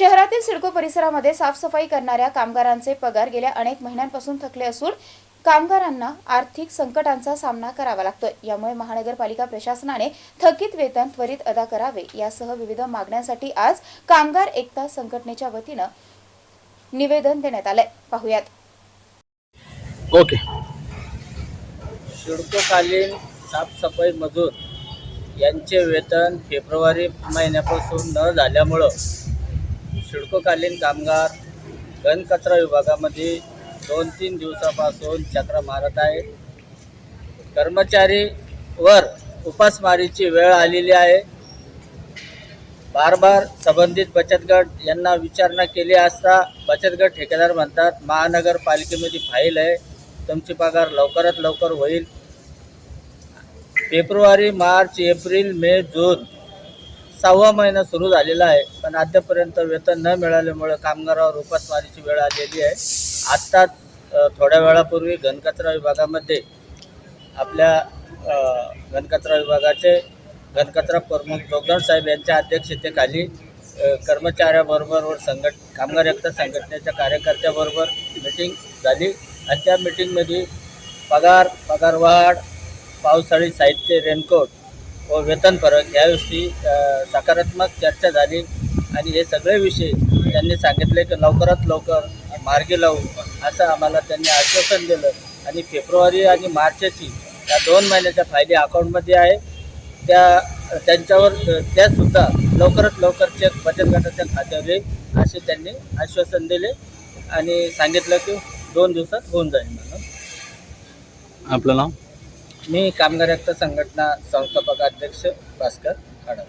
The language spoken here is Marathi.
शहरातील सिडको परिसरामध्ये साफसफाई करणाऱ्या कामगारांचे पगार गेल्या अनेक महिन्यांपासून थकले असून कामगारांना आर्थिक संकटांचा सामना करावा लागतोय. यामुळे महानगरपालिका प्रशासनाने थकीत वेतन त्वरित अदा करावे यासह विविध मागण्यांसाठी आज कामगार एकता संघटनेच्या वतीनं निवेदन देण्यात आलंय. पाहुयात. ओके. शिडकोकालीन साफसफाई मजूर यांचे वेतन फेब्रुवारी महिन्यापासून न झाल्यामुळं शिडकोकालीन कामगार घनकचरा विभागामध्ये दोन तीन दिवसापासून चक्र मारत आहे कर्मचारीवर उपासमारीची वेळ आलेली आहे. बार बार संबंधित बचत गट यांना विचारणा केली असता बचत गट ठेकेदार म्हणतात महानगरपालिकेमध्ये फाईल आहे. तुमची पगार लवकरात लवकर होईल. फेब्रुवारी मार्च एप्रिल मे जून सहावा महिना सुरू झालेला आहे पण अद्यापर्यंत वेतन न मिळाल्यामुळे कामगारावर उपासमारीची वेळ आलेली आहे. आत्ताच थोड्या वेळापूर्वी घनकचरा विभागामध्ये आपल्या घनकचरा विभागाचे घनकचरा प्रमुख जोगदार साहेब यांच्या अध्यक्षतेखाली कर्मचाऱ्याबरोबर व संघट कामगार एकता संघटनेच्या कार्यकर्त्याबरोबर मिटिंग झाली आणि त्या मिटिंगमध्ये पगार पगारवाढ पावसाळी साहित्य रेनकोट व वेतन फरक याविषयी सकारात्मक चर्चा झाली. आणि हे सगळे विषय त्यांनी सांगितले की लवकरात लवकर मार्गी लावू असं आम्हाला त्यांनी आश्वासन दिलं. आणि फेब्रुवारी आणि मार्चची या दोन महिन्याच्या फायदे अकाउंटमध्ये आहे. त्या त्यांच्यावर त्यासुद्धा लवकरात लवकर चेक बचत गटाच्या खात्यावर येईल असे त्यांनी आश्वासन दिले. आणि सांगितलं की दोन दिवसात होऊन जाईल म्हणून. आपलं नाव? मी कामगार एकता संघटना संस्थापक अध्यक्ष भास्कर खाडा